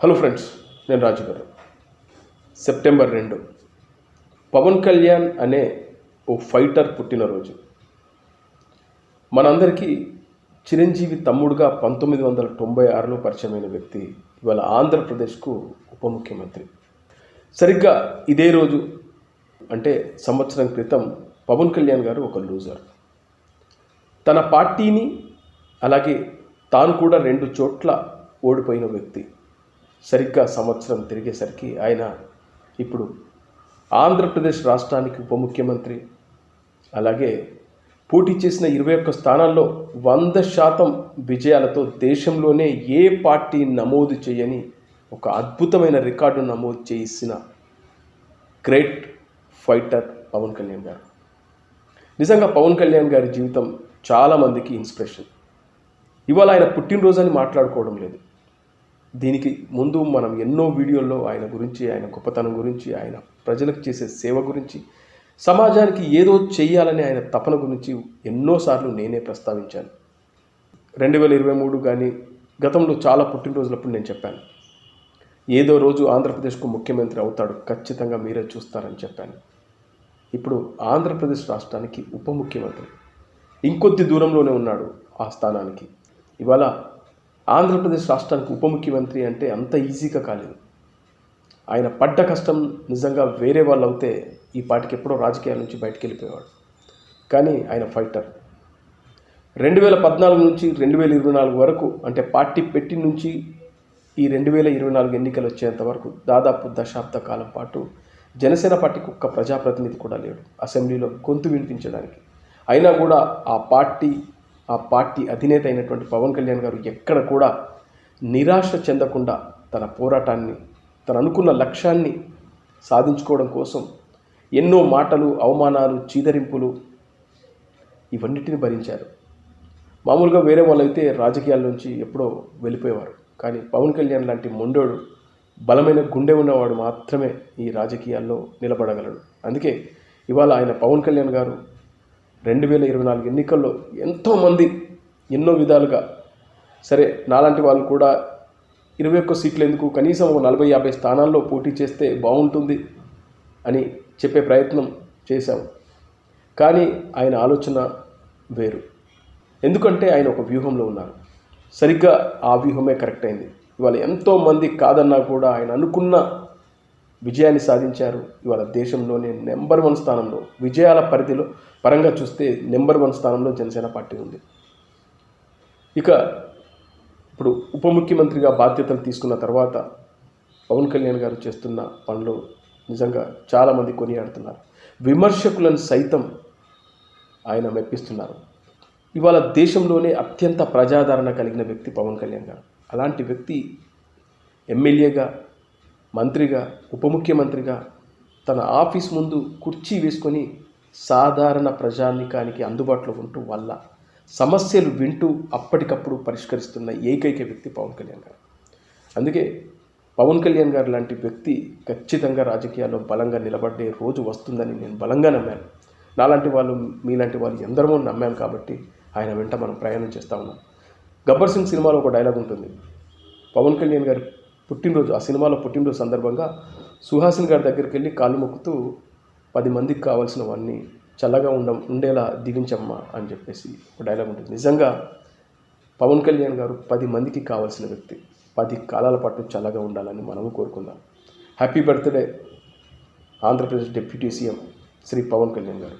Hello friends నేను రాజు గారు September రెండు. పవన్ కళ్యాణ్ అనే ఓ ఫైటర్ పుట్టినరోజు. మనందరికీ చిరంజీవి తమ్ముడుగా పంతొమ్మిది వందల తొంభై ఆరులో పరిచయమైన వ్యక్తి ఇవాళ ఆంధ్రప్రదేశ్కు ఉప ముఖ్యమంత్రి. సరిగ్గా ఇదే రోజు అంటే సంవత్సరం క్రితం పవన్ కళ్యాణ్ గారు ఒక లూజర్ తన పార్టీని అలాగే తాను కూడా రెండు చోట్ల ఓడిపోయిన వ్యక్తి. సరిగ్గా సంవత్సరం తిరిగేసరికి ఆయన ఇప్పుడు ఆంధ్రప్రదేశ్ రాష్ట్రానికి ఉప ముఖ్యమంత్రి. అలాగే పోటీ చేసిన ఇరవై ఒక్క స్థానాల్లో వంద శాతం విజయాలతో దేశంలోనే ఏ పార్టీ నమోదు చేయని ఒక అద్భుతమైన రికార్డు నమోదు చేసిన గ్రేట్ ఫైటర్ పవన్ కళ్యాణ్ గారు. నిజంగా పవన్ కళ్యాణ్ గారి జీవితం చాలామందికి ఇన్స్పిరేషన్. ఇవాళ ఆయన పుట్టినరోజు అని మాట్లాడుకోవడం లేదు. దీనికి ముందు మనం ఎన్నో వీడియోల్లో ఆయన గురించి ఆయన గొప్పతనం గురించి ఆయన ప్రజలకు చేసే సేవ గురించి సమాజానికి ఏదో చేయాలని ఆయన తపన గురించి ఎన్నోసార్లు నేనే ప్రస్తావించాను. రెండు వేల ఇరవై మూడు కానీ గతంలో చాలా పుట్టినరోజులప్పుడు నేను చెప్పాను. ఏదో రోజు ఆంధ్రప్రదేశ్కు ముఖ్యమంత్రి అవుతాడు ఖచ్చితంగా మీరే చూస్తారని చెప్పాను. ఇప్పుడు ఆంధ్రప్రదేశ్ రాష్ట్రానికి ఉప ముఖ్యమంత్రి ఇంకొద్ది దూరంలోనే ఉన్నాడు ఆ స్థానానికి. ఇవాళ ఆంధ్రప్రదేశ్ రాష్ట్రానికి ఉప ముఖ్యమంత్రి అంటే అంత ఈజీగా కాలేదు. ఆయన పడ్డ కష్టం నిజంగా వేరే వాళ్ళు అవుతే ఈ పాటికి ఎప్పుడో రాజకీయాల నుంచి బయటికి వెళ్ళిపోయేవాడు. కానీ ఆయన ఫైటర్. రెండు వేల పద్నాలుగు నుంచి రెండు వేల ఇరవై నాలుగు వరకు అంటే పార్టీ పెట్టి నుంచి ఈ రెండు వేల ఇరవై నాలుగు ఎన్నికలు వచ్చేంత వరకు దాదాపు దశాబ్ద కాలం పాటు జనసేన పార్టీకి ఒక్క ప్రజాప్రతినిధి కూడా లేడు అసెంబ్లీలో గొంతు వినిపించడానికి. అయినా కూడా ఆ పార్టీ ఆ పార్టీ అధినేత అయినటువంటి పవన్ కళ్యాణ్ గారు ఎక్కడ కూడా నిరాశ చెందకుండా తన పోరాటాన్ని తను అనుకున్న లక్ష్యాన్ని సాధించుకోవడం కోసం ఎన్నో మాటలు అవమానాలు చీదరింపులు ఇవన్నిటిని భరించారు. మామూలుగా వేరే వాళ్ళైతే రాజకీయాల నుంచి ఎప్పుడో వెళ్ళిపోయేవారు. కానీ పవన్ కళ్యాణ్ లాంటి మొండోడు బలమైన గుండె ఉన్నవాడు మాత్రమే ఈ రాజకీయాల్లో నిలబడగలడు. అందుకే ఇవాళ ఆయన పవన్ కళ్యాణ్ గారు రెండు వేల ఇరవై నాలుగు ఎన్నికల్లో ఎంతోమంది ఎన్నో విధాలుగా సరే నాలాంటి వాళ్ళు కూడా ఇరవై ఒక్క సీట్లు ఎందుకు? కనీసం ఒక నలభై యాభై స్థానాల్లో పోటీ చేస్తే బాగుంటుంది అని చెప్పే ప్రయత్నం చేశాం. కానీ ఆయన ఆలోచన వేరు. ఎందుకంటే ఆయన ఒక వ్యూహంలో ఉన్నారు. సరిగ్గా ఆ వ్యూహమే కరెక్ట్ అయింది. ఇవాళ ఎంతోమంది కాదన్నా కూడా ఆయన అనుకున్న విజయాన్ని సాధించారు. ఇవాళ దేశంలోనే నెంబర్ వన్ స్థానంలో విజయాల పరిధిలో పరంగా చూస్తే నెంబర్ వన్ స్థానంలో జనసేన పార్టీ ఉంది. ఇక ఇప్పుడు ఉప ముఖ్యమంత్రిగా బాధ్యతలు తీసుకున్న తర్వాత పవన్ కళ్యాణ్ గారు చేస్తున్న పనులు నిజంగా చాలామంది కొనియాడుతున్నారు. విమర్శకులను సైతం ఆయన మెప్పిస్తున్నారు. ఇవాళ దేశంలోనే అత్యంత ప్రజాదరణ కలిగిన వ్యక్తి పవన్ కళ్యాణ్ గారు. అలాంటి వ్యక్తి ఎమ్మెల్యేగా మంత్రిగా ఉప ముఖ్యమంత్రిగా తన ఆఫీస్ ముందు కుర్చీ వేసుకొని సాధారణ ప్రజానికానికి అందుబాటులో ఉంటూ వల్ల సమస్యలు వింటూ అప్పటికప్పుడు పరిష్కరిస్తున్న ఏకైక వ్యక్తి పవన్ కళ్యాణ్ గారు. అందుకే పవన్ కళ్యాణ్ గారు లాంటి వ్యక్తి ఖచ్చితంగా రాజకీయాల్లో బలంగా నిలబడే రోజు వస్తుందని నేను బలంగా నమ్మాను. నాలాంటి వాళ్ళు మీలాంటి వాళ్ళు ఎందరమో నమ్మాను కాబట్టి ఆయన వెంట మనం ప్రయాణం చేస్తూ ఉన్నాం. గబ్బర్ సింగ్ సినిమాలో ఒక డైలాగ్ ఉంటుంది. పవన్ కళ్యాణ్ గారి పుట్టినరోజు ఆ సినిమాలో పుట్టినరోజు సందర్భంగా సుహాసిని గారి దగ్గరికి వెళ్ళి కాళ్ళు మొక్కుతూ పది మందికి కావాల్సినవన్నీ చల్లగా ఉండ ఉండేలా దీవించమ్మా అని చెప్పేసి ఒక డైలాగ్ ఉంటుంది. నిజంగా పవన్ కళ్యాణ్ గారు పది మందికి కావాల్సిన వ్యక్తి పది కాలాల పాటు చల్లగా ఉండాలని మనము కోరుకుందాం. Happy birthday Andhra Pradesh deputy CM Shri Pawan Kalyan గారు.